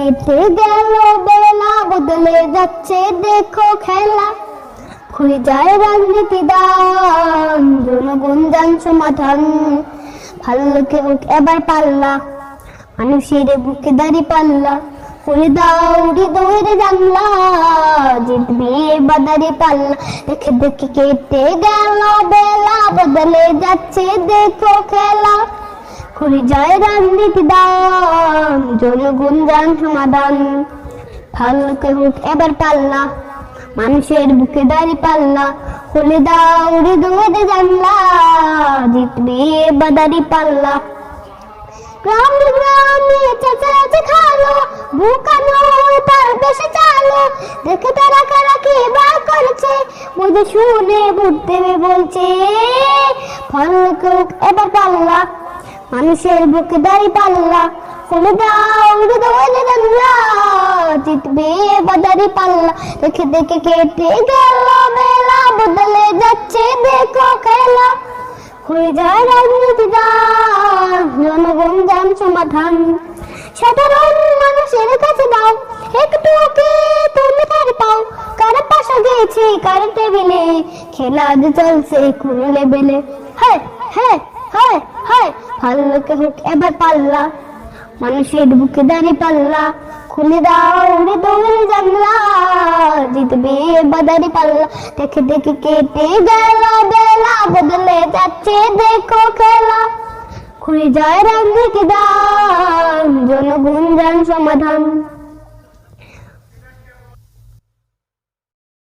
কেটে গেল, বেলা বদলে যাচ্ছে, দেখো খেলা। খুলে যায় রাজনীতি দান জনগণ যান সমাধান। ভাল্লুকে হোক এবার পাল্লা, মানুষের বুকে দাঁড়ি পাল্লা। খুলে দাও হৃদয়ের জানলা, জিতবে বাদারি পাল্লা। দেখে দেখে কেটে গেল, বেলা বদলে যাচ্ছে, দেখো খেলা। যায় রাজনীতি দান জনগণ যান সমাধান। ভাল্লুকে হোক এবার পাল্লা, মানুষের বুকে দাঁড়ি পাল্লা হলে দাও দৌড়ে জানলা, জিতবে বাদারি পাল্লা। গ্রামে গ্রামে চেঁচাচে খালো বুকানো তার বেশি চালো। দেখে তারা কারা কি বার করেছে, বুঝে শুনে দেবে বলছে ফলকে এবার পাল্লা। মানুষের বুকে দাঁড়ি পাল্লা। খুলে দাও হৃদয়ের জানলা জিতবে বাদারি পাল্লা। দেখে দেখে কেটে গেল বেলা বদলে যাচ্ছে দেখো খেলা। হয়ে যায় রাজনীতি দান জনগণ যান সমাধান। সাধারণ মানুষের কাছে দাও। একটু ওকে তুমি তার পাও। কার পাশে গেছে, কার টেবিলে? খেলা চলছে কোন লেভেলে। হ্যাঁ হ্যাঁ হ্যাঁ হ্যাঁ। ভাল্লোকে হোক এবার পাল্লা? মানুষের বুকে দাঁড়ি পাল্লা। খুলে দাও হৃদয়ের জানলা। জিতবে বাদারি পাল্লা। দেখে দেখে কেটে গেল, বেলা। বদলে যাচ্ছে, দেখো খেলা। খুলে যায় রাজনীতি দাম জনগুণ যান সমাধান।